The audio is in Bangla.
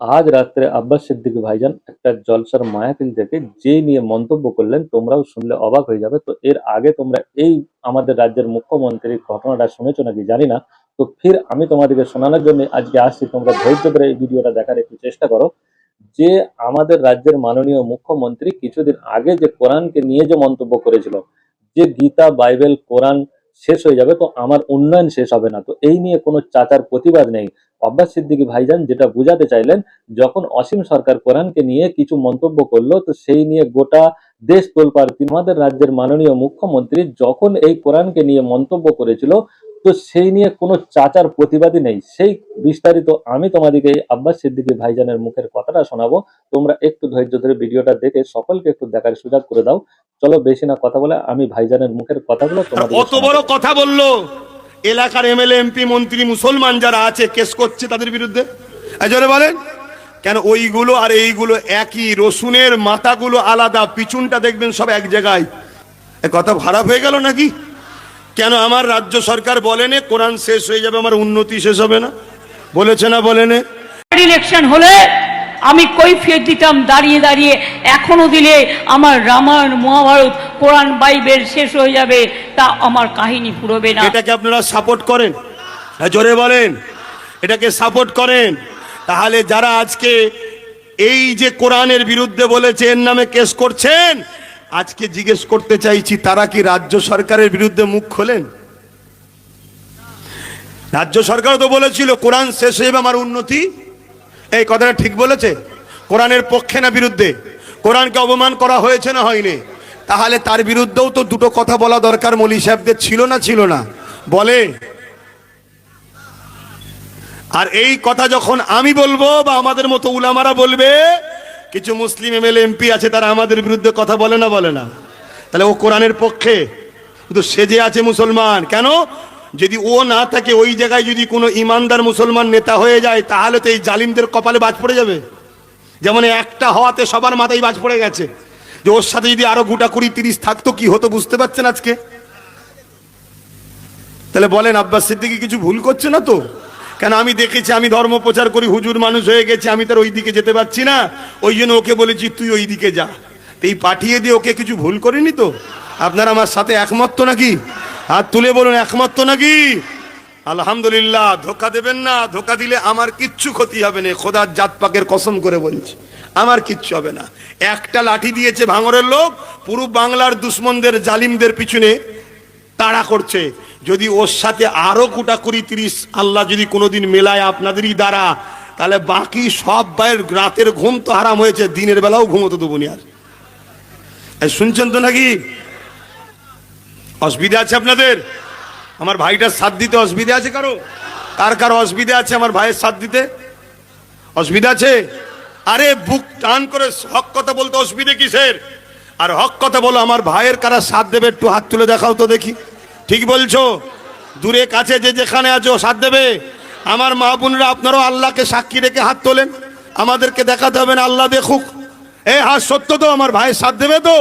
আজ রাত্রে আব্বাস সিদ্দিকী ভাইজান একটা জলসার মায়াফিল থেকে যে নিয়ে মন্তব্য করলেন, তোমরাও শুনলে অবাক হয়ে যাবে। তো এর আগে তোমরা এই আমাদের রাজ্যের মুখ্যমন্ত্রীর ঘটনাটা শুনেছো নাকি জানি না। তো ফির আমি তোমাদেরকে শোনানোর জন্য আজকে আসছি। তোমরা ধৈর্য করে এই ভিডিওটা দেখার একটু চেষ্টা করো। যে আমাদের রাজ্যের মাননীয় মুখ্যমন্ত্রী কিছুদিন আগে যে কোরআনকে নিয়ে যে মন্তব্য করেছিল, যে গীতা, বাইবেল, কোরআন শেষ হয়ে যাবে, তো আমার উন্নয়ন শেষ হবে না। তো এই নিয়ে কোনো চাচার প্রতিবাদ নেই। আব্বাস সিদ্দিকী ভাইজান যেটা বুঝাতে চাইলেন, যখন অসীম সরকার কোরআনকে নিয়ে কিছু মন্তব্য করল, তো সেই নিয়ে গোটা দেশ তোলপার আমাদের রাজ্যের মাননীয় মুখ্যমন্ত্রী যখন এই কোরআনকে নিয়ে মন্তব্য করেছিল তো সেই নিয়ে কোনো চাচার প্রতিবাদী নেই। সেই বিস্তারিত আমি তোমাদেরকে আব্বাস সিদ্দিকী ভাইজানের মুখের কথাটা শোনাবো। তোমরা একটু ধৈর্য ধরে ভিডিওটা দেখে সকলকে একটু দেখার সুযোগ করে দাও। চলো বেশি না কথা বলে আমি ভাইজানের মুখের কথাগুলো তোমাদের অত বড় কথা বলল? এলাকার এমএলএ এমপি মন্ত্রী মুসলমান যারা আছে কেস করছে তাদের বিরুদ্ধে? জোরে বলেন। কেন ওইগুলো আর এইগুলো একই রসুনের মাথাগুলো আলাদা পিছনটা দেখবেন সব এক জায়গায়। কথা খারাপ হয়ে গেল নাকি? কেন আমার রাজ্য সরকার বলেনে কোরআন শেষ হয়ে যাবে আমার উন্নতি শেষ হবে না? বলেছে না বলেনে? ইলেকশন হলে আমি কৈফিয়ত দিতাম দাঁড়িয়ে দাঁড়িয়ে এখনও দিলে আমার রামায়ণ মহাভারত কোরআন বাইবেল শেষ হয়ে যাবে তা আমার কাহিনী ফুরবে না। এটাকে আপনারা সাপোর্ট করেন? হ্যাঁ জোরে বলেন। এটাকে সাপোর্ট করেন? তাহলে যারা আজকে এই যে কোরআনের বিরুদ্ধে বলেছে এর নামে কেস করছেন আজকে জিজ্ঞেস করতে চাইছি, তারা কি রাজ্য সরকারের বিরুদ্ধে মুখ খোলেন? রাজ্য সরকার তো বলেছিল, কোরআন শেষ হয়ে আমার উন্নতি। এই কথাটা ঠিক বলেছে? কোরআনের পক্ষে না বিরুদ্ধে? কোরআনকে অপমান করা হয়েছে না হয়নি? তাহলে তার বিরুদ্ধেও তো দুটো কথা বলা দরকার, মলি সাহেবদের ছিল না ছিল না। বলে, আর এই কথা যখন আমি বলব বা আমাদের মতো উলামারা বলবে কিছু মুসলিম এমএলএ, এমপি আছে, তারা আমাদের বিরুদ্ধে কথা বলে না বলে না। তাহলে ও কোরআনের পক্ষে। কিন্তু সেজে আছে মুসলমান, কেন? যদি ও না থাকে, ওই জায়গায় যদি কোনো ইমানদার মুসলমান নেতা হয়ে যায়, তাহলে তো এই জালিমদের কপালে বাজ পড়ে যাবে। যেমন একটা হওয়াতে সবার মাথায় বাজ পড়ে গেছে। যে ওর সাথে যদি আরও গোটা কুড়ি তিরিশ থাকতো, কি হতো বুঝতে পারছেন আজকে? তাহলে বলেন, আব্বাস সিদ্দিকি কিছু ভুল করছে না তো? কেন আমি দেখেছি, আমি ধর্ম প্রচার করি, হুজুর মানুষ হয়ে গেছে, আমি তার ওই দিকে যেতে পারছি না। ওই জন্য ওকে বলেছি, তুই ওই দিকে যা এই পাঠিয়ে দিয়ে ওকে কিছু ভুল করেনি তো? আপনারা আমার সাথে একমত তো নাকি? হাত তুলে বলুন, একমত তো নাকি? আলহামদুলিল্লাহ, ধোকা দেবেন না, ধোকা দিলে আমার কিচ্ছু ক্ষতি হবে না, খোদার জাত পাকের কসম করে বলছি। আমার কিচ্ছু হবে না। একটা লাঠি দিয়েছে ভাঙরের লোক, পুরো বাংলার দুশ্মনদের, জালিমদের পিছনে তাড়া করছে। যদি ওর সাথে আরও কোটা কুড়ি তিরিশ আল্লাহ যদি কোনোদিন মেলায় আপনাদেরই দ্বারা, তাহলে বাকি সব ভাইয়ের রাতের ঘুম তো হারাম হয়েছে, দিনের বেলাও ঘুমোতো দেবো আর। শুনছেন তো নাকি? অসুবিধা আছে আপনাদের? আমার ভাইটার সাথ দিতে অসুবিধা আছে কারও? কার কার অসুবিধা আছে আমার ভাইয়ের সাথ দিতে? অসুবিধা আছে? আরে বুক টান করে হক কথা বলতে অসুবিধে কিসের? আর হক কথা বলো, আমার ভাইয়ের কারা সাথ দেবে, একটু হাত তুলে দেখাও তো দেখি। ঠিক বলছো? দূরে, কাছে যে যেখানে আছো, সাথ দেবে? আমার মা বোনরা, আপনারও আল্লাহকে সাক্ষী রেখে হাত তোলেন। আমাদেরকে দেখাতে হবে না, আল্লাহ দেখুক। এ হাত সত্য তো, আমার ভাইয়ের সাথ দেবে তো?